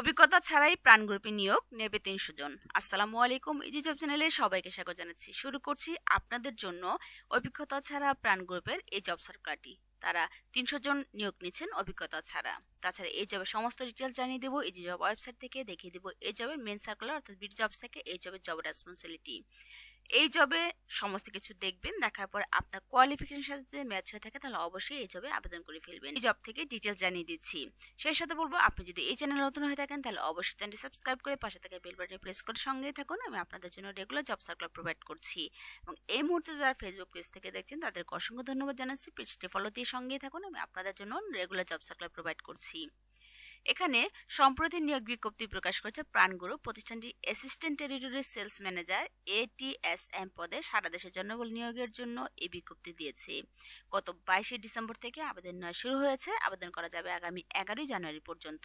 অভিজ্ঞতা ছাড়াই প্রাণ গ্রুপে নিয়োগ নেবে তিনশো জন। আসসালামু আলাইকুম ইজি জব চ্যানেলে সবাইকে স্বাগত জানাচ্ছি। শুরু করছি আপনাদের জন্য অভিজ্ঞতা ছাড়া প্রাণ গ্রুপের এই জব সার্কুলারটি। তারা তিনশো জন নিয়োগ নিচ্ছেন অভিজ্ঞতা ছাড়া। তাছাড়া এই জবের সমস্ত ডিটেলস জানিয়ে দেবো এই জব ওয়েবসাইট থেকে দেখিয়ে দেবো এই জবের মেন সার্কুলার অর্থাৎ বিট জবস থেকে এই জবের জব রেসপন্সিবিলিটি। এই জবে সমস্ত কিছু দেখবেন, দেখার পর আপনার কোয়ালিফিকেশন সাথে যদি ম্যাচ হয়ে থাকে, তাহলে অবশ্যই এই জবে আবেদন করে ফেলবেন। এই জব থেকে ডিটেলস জানিয়ে দিচ্ছি। সেই সাথে বলব, আপনি যদি এই চ্যানেল নতুন হয়ে থাকেন, তাহলে অবশ্যই চ্যানেলটি সাবস্ক্রাইব করে পাশে থাকা বেল বাটনে প্রেস করে সঙ্গেই থাকুন। আমি আপনাদের জন্য রেগুলার জব সার্কুলার প্রোভাইড করছি। এবং এই মুহূর্তে যারা ফেসবুক পেজ থেকে দেখছেন, তাদেরকে অসংখ্য ধন্যবাদ জানাচ্ছি। পেজটি ফলো দিয়ে সঙ্গেই থাকুন। আমি আপনাদের জন্য রেগুলার জব সার্কুলার প্রোভাইড করছি। এখানে সম্প্রতি নিয়োগ বিজ্ঞপ্তি প্রকাশ করেছে প্রাণগুরু প্রতিষ্ঠানটি assistant territory sales manager ATSM পদে সারা দেশের জনবল নিয়োগের জন্য এই বিজ্ঞপ্তি দিয়েছে। গত বাইশে ডিসেম্বর থেকে আবেদন নেওয়া শুরু হয়েছে। আবেদন করা যাবে আগামী এগারোই জানুয়ারি পর্যন্ত।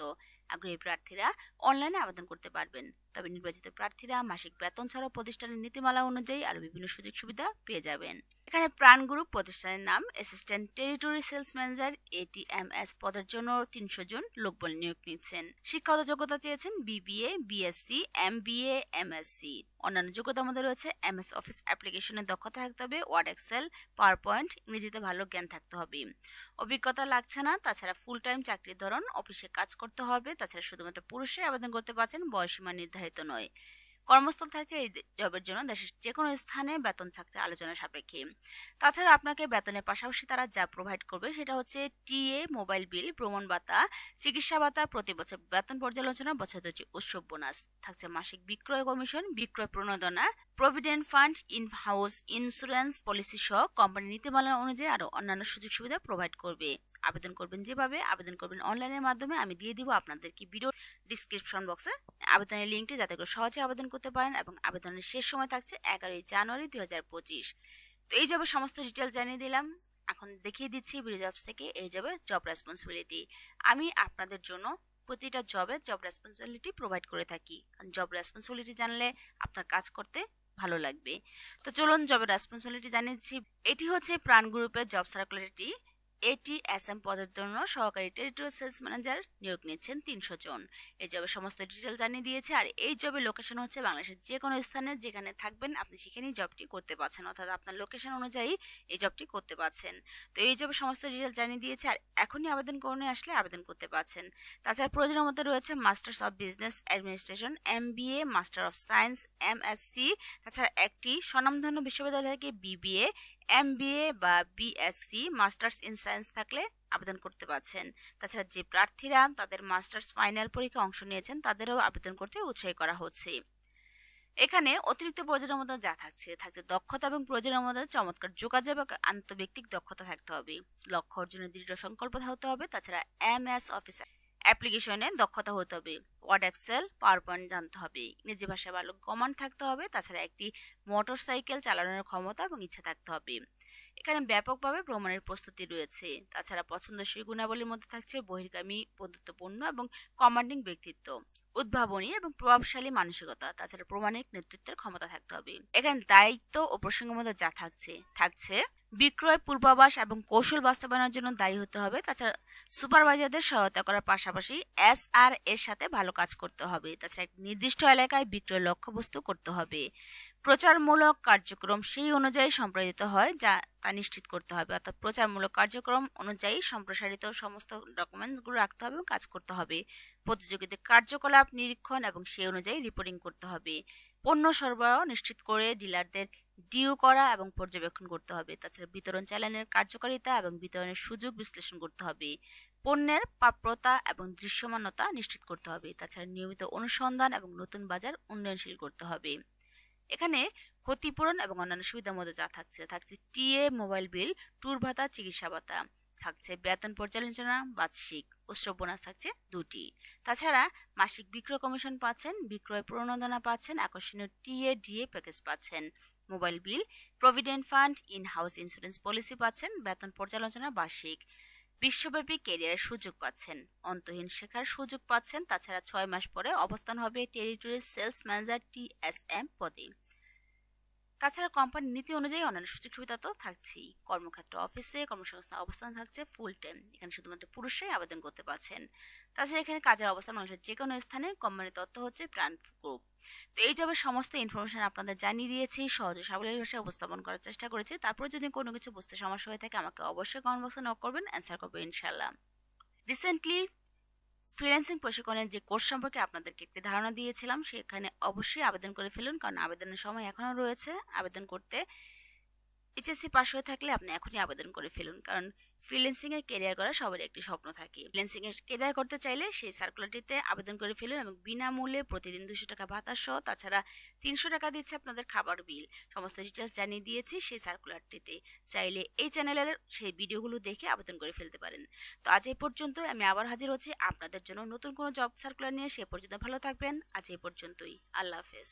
আগ্রহী প্রার্থীরা অনলাইনে আবেদন করতে পারবেন। তবে নির্বাচিত প্রার্থীরা মাসিক বেতন ছাড়াও প্রতিষ্ঠানের নীতিমালা অনুযায়ী আরও বিভিন্ন সুযোগ সুবিধা পেয়ে যাবেন। এখানে প্রাণ গ্রুপ প্রতিষ্ঠানের নাম assistant territory sales manager ATMS পদের জন্য তিনশো জন লোকবল নিয়োগ নিচ্ছেন। শিক্ষাগত যোগ্যতা চেয়েছেন বিবিএ বিএসসি এমবিএ এমএসসি অন্যান্য যোগ্যতার মধ্যে রয়েছে এমএস অফিস অ্যাপ্লিকেশনের দক্ষতা থাকতে হবে ওয়ার্ড এক্সেল পাওয়ার পয়েন্ট ইংরেজিতে ভালো জ্ঞান থাকতে হবে। অভিজ্ঞতা লাগছে না, তাছাড়া ফুল টাইম চাকরির ধরন, অফিসে কাজ করতে হবে, তাছাড়া শুধুমাত্র পুরুষে আবেদন করতে পারছেন বয়সীমা নির্ধারিত নয়। কর্মস্থল থাকছে এই জবের জন্য। দেশের যে কোনো স্থানে বেতন থাকছে আলোচনা সাপেক্ষে। তাছাড়া আপনাকে বেতনের পাশাপাশি তারা যা প্রোভাইড করবে সেটা হচ্ছে টিএ মোবাইল বিল ভ্রমণ ভাতা, চিকিৎসা ভাতা, প্রতি বছর বেতন পর্যালোচনা, বছর হচ্ছে উৎসব বোনাস থাকছে মাসিক বিক্রয় কমিশন, বিক্রয় প্রণোদনা provident fund in house insurance policy সহ কোম্পানির নীতিমালা অনুযায়ী আরও অন্যান্য সুযোগ সুবিধা প্রোভাইড করবে। আবেদন করবেন যেভাবে, আবেদন করবেন অনলাইনের মাধ্যমে। আমি দিয়ে দিব আপনাদেরকে ভিডিও ডিসক্রিপশন বক্সে আবেদনের লিঙ্কটি যাতে করে সহজে আবেদন করতে পারেন এবং আবেদনের শেষ সময় থাকছে এগারোই জানুয়ারি দুই হাজার পঁচিশ। তো এই জবের সমস্ত ডিটেল জানিয়ে দিলাম। এখন দেখিয়ে দিচ্ছি ভিডিও জবস থেকে, এই জবে জব রেসপন্সিবিলিটি আমি আপনাদের জন্য প্রতিটা জবের জব রেসপন্সিবিলিটি প্রোভাইড করে থাকি। কারণ জব রেসপন্সিবিলিটি জানলে আপনার কাজ করতে ভালো লাগবে। তো চলুন জবের রেসপন্সিবিলিটি জানিয়েছি এটি হচ্ছে প্রাণ গ্রুপের জব সার্কুলারিটি এটি এসএম পদের জন্য সহকারী টেরিটরি সেলস ম্যানেজার নিয়োগ নিচ্ছেন তিনশো জন। এই জবের সমস্ত ডিটেল জানিয়ে দিয়েছে আর এই জবের লোকেশন হচ্ছে বাংলাদেশের যে কোনো স্থানে যেখানে থাকবেন আপনি সেখানেই জবটি করতে পারছেন, অর্থাৎ আপনার লোকেশন অনুযায়ী এই জবটি করতে পারছেন। তো এই জবের সমস্ত ডিটেল জানিয়ে দিয়েছে আর এখনই আবেদন করণে আসলে আবেদন করতে পারছেন। তাছাড়া প্রয়োজনের মধ্যে রয়েছে masters of business administration M master of science MSc তাছাড়া একটি স্বনামধন্য বিশ্ববিদ্যালয় থেকে বিবিএ এমবিএ বা বিএসসি, মাস্টার্স ইন সায়েন্স থাকলে আবেদন করতে পারছেন। তাছাড়া যে প্রার্থীরা তাদের মাস্টার্স ফাইনাল পরীক্ষা অংশ নিয়েছেন, তাদেরও আবেদন করতে উৎসাহী করা হচ্ছে। এখানে অতিরিক্ত প্রয়োজনের মধ্যে যা থাকছে থাকছে দক্ষতা এবং প্রয়োজনের মধ্যে চমৎকার যোগাযোগ এবং আন্তর্ব্যক্তিক দক্ষতা থাকতে হবে। লক্ষ্য অর্জনের দৃঢ় সংকল্প থাকতে হবে। তাছাড়া এম এস অফিসার অ্যাপ্লিকেশনে দক্ষতা হতে হবে। ওয়ার্ড এক্সেল পাওয়ার পয়েন্ট জানতে হবে। ইংরেজি ভাষায় ভালো কমান্ড থাকতে হবে। তাছাড়া একটি মোটর সাইকেল চালানোর ক্ষমতা এবং ইচ্ছা থাকতে হবে। এখানে ব্যাপকভাবে ভ্রমণের প্রস্তুতি রয়েছে। তাছাড়া পছন্দসই গুণাবলীর মধ্যে থাকছে বহির্গামী, বন্ধুত্বপূর্ণ এবং কমান্ডিং ব্যক্তিত্ব, উদ্ভাবনী এবং প্রভাবশালী মানসিকতা। তাছাড়া প্রমাণিক নেতৃত্বের ক্ষমতা থাকতে হবে। এখানে দায়িত্ব ও প্রসঙ্গের মধ্যে যা থাকছে থাকছে বিক্রয়, পূর্বাভাস এবং কৌশল বাস্তবায়নের জন্য দায়ী হতে হবে। তাছাড়া সুপারভাইজারদের সহায়তা করার পাশাপাশি এস আর এর সাথে ভালো কাজ করতে হবে। তাছাড়া নির্দিষ্ট এলাকায় বিক্রয় লক্ষ্যবস্তু করতে হবে। প্রচারমূলক কার্যক্রম সেই অনুযায়ী সম্প্রসারিত হয়, যা তা নিশ্চিত করতে হবে। অর্থাৎ প্রচারমূলক কার্যক্রম অনুযায়ী সম্প্রসারিত সমস্ত ডকুমেন্টসগুলো রাখতে হবে এবং কাজ করতে হবে। প্রতিযোগিতার কার্যকলাপ, নিরীক্ষণ এবং সেই অনুযায়ী রিপোর্টিং করতে হবে। পণ্য সরবরাহ নিশ্চিত করে ডিলারদের ডিউ করা এবং পর্যবেক্ষণ করতে হবে। তাছাড়া বিতরণ চ্যানেলের কার্যকারিতা এবং বিতরণের সুযোগ বিশ্লেষণ করতে হবে। পণ্যের প্রাপ্যতা এবং দৃশ্যমানতা নিশ্চিত করতে হবে। তাছাড়া নিয়মিত অনুসন্ধান এবং নতুন বাজার উন্নয়নশীল করতে হবে। এখানে ক্ষতিপূরণ এবং অন্যান্য সুবিধার মধ্যে যা থাকছে থাকছে টিএ, মোবাইল বিল ট্যুর ভাতা, চিকিৎসা ভাতা, থাকছে বেতন পর্যালোচনা বার্ষিক, উৎসব বোনাস থাকছে দুটি। তাছাড়া মাসিক বিক্রয় কমিশন পাচ্ছেন, বিক্রয় প্রণোদনা পাচ্ছেন, আকর্ষণীয় টিএ, ডিএ প্যাকেজ পাচ্ছেন। Mobile bill, provident fund in house insurance policy পাচ্ছেন, বেতন পর্যালোচনা বার্ষিক। বিশ্বব্যাপী কেরিয়ারের সুযোগ পাচ্ছেন, অন্তহীন শেখার সুযোগ পাচ্ছেন। তাছাড়া ছয় মাস পরে অবস্থান হবে টেরিটরি সেলস ম্যানেজার টিএসএম পদে। তাছাড়া কোম্পানির নীতি অনুযায়ী অন্যান্য সুযোগ সুবিধা তো থাকছেই। কর্মক্ষেত্র অফিসে কর্মসংস্থান অবস্থান থাকছে ফুল টাইম এখানে শুধুমাত্র পুরুষরাই আবেদন করতে পারছেন। তাছাড়া এখানে কাজের অবস্থান মানুষের যে কোনো স্থানে কোম্পানির তথ্য হচ্ছে প্রাণ গ্রুপ তো এই জবের সমস্ত ইনফরমেশন আপনাদের জানিয়ে দিয়েছি, সহজে সাবলীল ভাষায় উপস্থাপন করার চেষ্টা করেছি। তারপরে যদি কোনো কিছু বুঝতে সমস্যা হয়ে থাকে, আমাকে অবশ্যই কমেন্ট বক্সে নক করবেন অ্যান্সার করবেন ইনশাল্লাহ রিসেন্টলি ফ্রিল্যান্সিং প্রশিক্ষণের যে কোর্স সম্পর্কে আপনাদেরকে একটি ধারণা দিয়েছিলাম, সেখানে অবশ্যই আবেদন করে ফেলুন, কারণ আবেদনের সময় এখনও রয়েছে। আবেদন করতে এইচএসসি পাস হয়ে থাকলে আপনি এখনই আবেদন করে ফেলুন, কারণ ফ্রিল্যান্সিং এর কেরিয়ার করা সবার একটি স্বপ্ন থাকে। ফ্রিল্যান্সিং এর কেরিয়ার করতে চাইলে সেই সার্কুলারটিতে আবেদন করে ফেলুন এবং বিনামূল্যে প্রতিদিন দুশো টাকা ভাতা সহ তাছাড়া তিনশো টাকা দিচ্ছে আপনাদের খাবার বিল সমস্ত ডিটেলস জানিয়ে দিয়েছি সেই সার্কুলারটিতে চাইলে এই চ্যানেলের সেই ভিডিওগুলো দেখে আবেদন করে ফেলতে পারেন। তো আজ এই পর্যন্ত আমি আবার হাজির হচ্ছি। আপনাদের জন্য নতুন কোনো জব সার্কুলার নিয়ে সে পর্যন্ত ভালো থাকবেন। আজ এই পর্যন্তই। আল্লাহ হাফেজ।